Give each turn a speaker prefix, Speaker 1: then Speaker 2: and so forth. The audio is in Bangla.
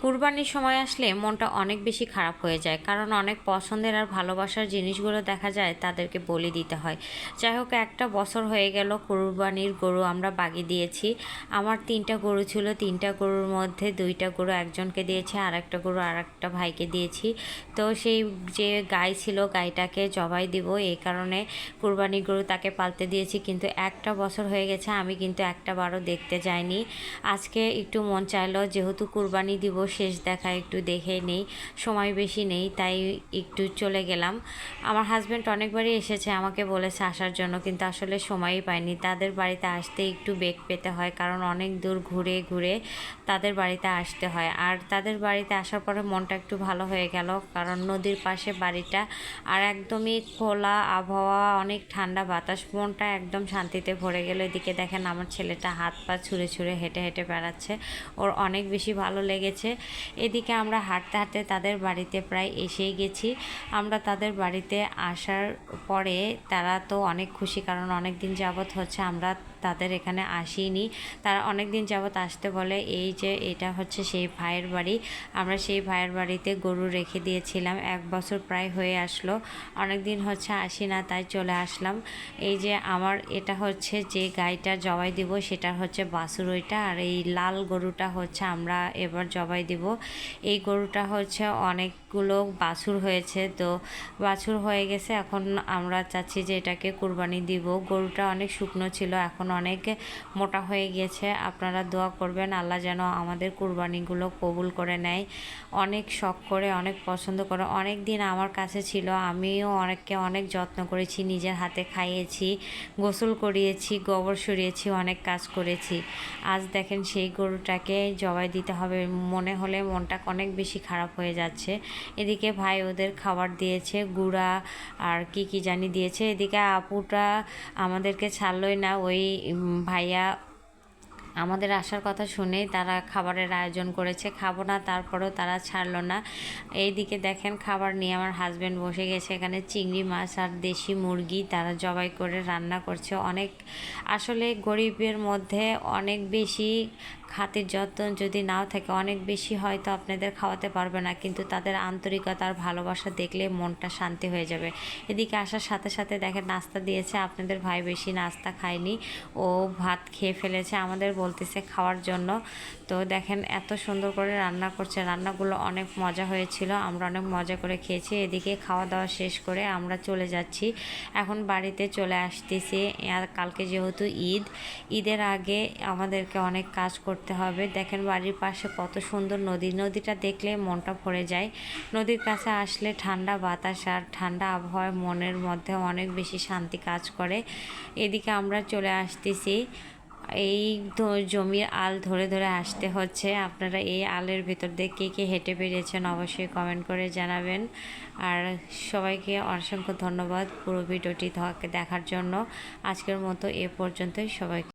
Speaker 1: কুরবানির সময় আসলে মনটা অনেক বেশি খারাপ হয়ে যায়, কারণ অনেক পছন্দের আর ভালোবাসার জিনিসগুলো দেখা যায় তাদেরকে বলি দিতে হয়। যাই হোক, একটা বছর হয়ে গেল, কুরবানির গরু আমরা বাগি দিয়েছি। আমার তিনটা গরু ছিল, তিনটা গরুর মধ্যে দুইটা গরু একজনকে দিয়েছি আর একটা গরু আর একটা ভাইকে দিয়েছি। তো সেই যে গাই ছিল, গাইটাকে জবাই দিব, এই কারণে কুরবানি গরু তাকে পালতে দিয়েছি। কিন্তু একটা বছর হয়ে গেছে, আমি কিন্তু একটা বারও দেখতে যাইনি। আজকে একটু মন চাইলো, যেহেতু কুরবানি দিব শেষ দেখা একটু দেখে নেই, সময় বেশি নেই, তাই একটু চলে গেলাম। আমার হাজব্যান্ড অনেকবারই এসেছে, আমাকে বলেছে আসার জন্য, কিন্তু আসলে সময়ই পাইনি। তাদের বাড়িতে আসতে একটু বেগ পেতে হয়, কারণ অনেক দূর ঘুরে ঘুরে তাদের বাড়িতে আসতে হয়। আর তাদের বাড়িতে আসার পরে মনটা একটু ভালো হয়ে গেল, কারণ নদীর পাশে বাড়িটা আর একদমই খোলা আবহাওয়া, অনেক ঠান্ডা বাতাস, মনটা একদম শান্তিতে ভরে গেল। এদিকে দেখেন আমার ছেলেটা হাত পা ছুঁড়ে ছুঁড়ে হেঁটে হেঁটে বেড়াচ্ছে, ওর অনেক বেশি ভালো লেগেছে। এদিকে আমরা হাঁটতে হাঁটতে তাদের বাড়িতে প্রায় এসেই গেছি। আমরা তাদের বাড়িতে আসার পরে তারা তো অনেক খুশি, কারণ অনেক দিন যাবৎ হচ্ছে আমরা তাদের এখানে আসিনি। তারা অনেক দিন যাবৎ আসতে বলে, এই যে এটা হচ্ছে সেই ভাইয়ের বাড়ি। আমরা সেই ভাইয়ের বাড়িতে গরু রেখে দিয়েছিলাম, এক বছর প্রায় হয়ে আসলো। অনেক দিন হচ্ছে আসি না, তাই চলে আসলাম। এই যে আমার, এটা হচ্ছে যে গাইটা জবাই দিব, সেটা হচ্ছে বাছুর ওইটা, আর এই লাল গরুটা হচ্ছে আমরা এবার জবাই দিব। এই গরুটা হচ্ছে অনেকগুলো বাছুর হয়েছে, তো বাছুর হয়ে গেছে। এখন আমরা চাচ্ছি যে এটাকে কুরবানি দিব। গরুটা অনেক শুকনো ছিল এখন অনেক মোটা হয়ে গিয়েছে। আপনারা দোয়া করবেন, আল্লাহ যেন আমাদের কুরবানিগুলো কবুল করে নেয়। অনেক শখ করে, অনেক পছন্দ করে অনেক দিন আমার কাছে ছিল, আমিও অনেককে অনেক যত্ন করেছি, নিজের হাতে খাইয়েছি, গোসল করিয়েছি, গোবর সরিয়েছি, অনেক কাজ করেছি। আজ দেখেন সেই গরুটাকে জবাই দিতে হবে, মনে হলে মনটা অনেক বেশি খারাপ হয়ে যাচ্ছে। এদিকে ভাই ওদের খাবার দিয়েছে, গুড়া আর কি কি জানি দিয়েছে। এদিকে আপুটা আমাদেরকে ছাড়লই না, ওই ভাইয়া আমাদের আসার কথা শুনেই তারা খাবারের আয়োজন করেছে, খাব না, তারপরেও তারা ছাড়লো না। এইদিকে দেখেন খাবার নিয়ে আমার হাজব্যান্ড বসে গেছে, এখানে চিংড়ি মাছ আর দেশি মুরগি তারা জবাই করে রান্না করছে। অনেক, আসলে গরিবের মধ্যে অনেক বেশি খাতির যত্ন যদি নাও থাকে, অনেক বেশি হয়তো আপনাদের খাওয়াতে পারবে না, কিন্তু তাদের আন্তরিকতা আর ভালোবাসা দেখলে মনটা শান্তি হয়ে যাবে। এদিকে আসার সাথে সাথে দেখেন নাস্তা দিয়েছে, আপনাদের ভাই বেশি নাস্তা খায়নি, ও ভাত খেয়ে ফেলেছে, আমাদের বলতেছে খাওয়ার জন্য। তো দেখেন এত সুন্দর করে রান্না করছে, রান্নাগুলো অনেক মজা হয়েছিল, আমরা অনেক মজা করে খেয়েছি। এদিকে খাওয়া দাওয়া শেষ করে আমরা চলে যাচ্ছি। এখন বাড়িতে চলে আসতেছি, আর কালকে যেহেতু ঈদ, ঈদের আগে আমাদেরকে অনেক কাজ করতে হবে। দেখেন বাড়ির পাশে কত সুন্দর নদী। নদীটা দেখলে মনটা ভরে যায়। নদীর কাছে আসলে ঠান্ডা বাতাস আর ঠান্ডা আবহাওয়ায় মনের মধ্যে অনেক বেশি শান্তি কাজ করে। এদিকে আমরা চলে আসতেছি। এই জমির আল ধরে ধরে আসতে হচ্ছে। আপনারা এই আলের ভিতর দিয়ে কে কে হেঁটে বেরিয়েছেন অবশ্যই কমেন্ট করে জানাবেন। আর সবাইকে অসংখ্য ধন্যবাদ পুরো ভিডিওটি দেখার জন্য। আজকের মতো এ পর্যন্তই। সবাই